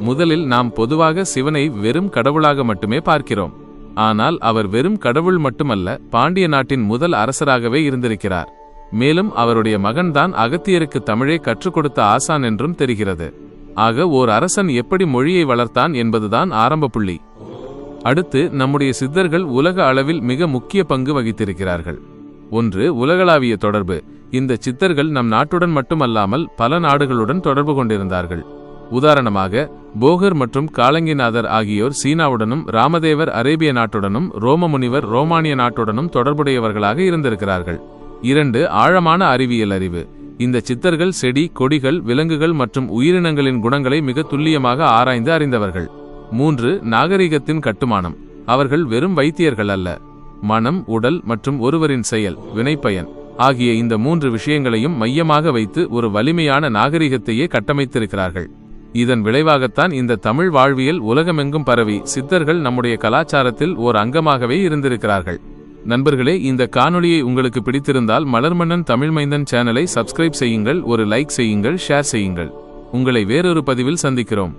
முதலில் நாம் பொதுவாக சிவனை வெறும் கடவுளாக மட்டுமே பார்க்கிறோம். ஆனால் அவர் வெறும் கடவுள் மட்டுமல்ல பாண்டிய நாட்டின் முதல் அரசராகவே இருந்திருக்கிறார். மேலும் அவருடைய மகன்தான் அகத்தியருக்கு தமிழை கற்றுக் கொடுத்த ஆசான் என்றும் தெரிகிறது. ஆக ஓர் அரசன் எப்படி மொழியை வளர்த்தான் என்பதுதான் ஆரம்ப புள்ளி. அடுத்து நம்முடைய சித்தர்கள் உலக அளவில் மிக முக்கிய பங்கு வகித்திருக்கிறார்கள். ஒன்று உலகளாவிய தொடர்பு. இந்த சித்தர்கள் நம் நாட்டுடன் மட்டுமல்லாமல் பல நாடுகளுடன் தொடர்பு கொண்டிருந்தார்கள். உதாரணமாக போகர் மற்றும் காலங்கிநாதர் ஆகியோர் சீனாவுடனும் ராமதேவர் அரேபிய நாட்டுடனும் ரோம முனிவர் ரோமானிய நாட்டுடனும் தொடர்புடையவர்களாக இருந்திருக்கிறார்கள். இரண்டு ஆழமான அறிவியல் அறிவு. இந்த சித்தர்கள் செடி கொடிகள் விலங்குகள் மற்றும் உயிரினங்களின் குணங்களை மிக துல்லியமாக ஆராய்ந்து அறிந்தவர்கள். மூன்று நாகரிகத்தின் கட்டுமானம். அவர்கள் வெறும் வைத்தியர்கள் அல்ல. மனம் உடல் மற்றும் ஒருவரின் செயல் வினைப்பயன் ஆகிய இந்த மூன்று விஷயங்களையும் மையமாக வைத்து ஒரு வலிமையான நாகரிகத்தையே கட்டமைத்திருக்கிறார்கள். இதன் விளைவாகத்தான் இந்த தமிழ் வாழ்வியல் உலகமெங்கும் பரவி சித்தர்கள் நம்முடைய கலாச்சாரத்தில் ஓர் அங்கமாகவே இருந்திருக்கிறார்கள். நண்பர்களே இந்த காணொளியை உங்களுக்கு பிடித்திருந்தால் மலர்மன்னன் தமிழ் மைந்தன் சேனலை சப்ஸ்கிரைப் செய்யுங்கள் ஒரு லைக் செய்யுங்கள் ஷேர் செய்யுங்கள். உங்களை வேறொரு பதிவில் சந்திக்கிறோம்.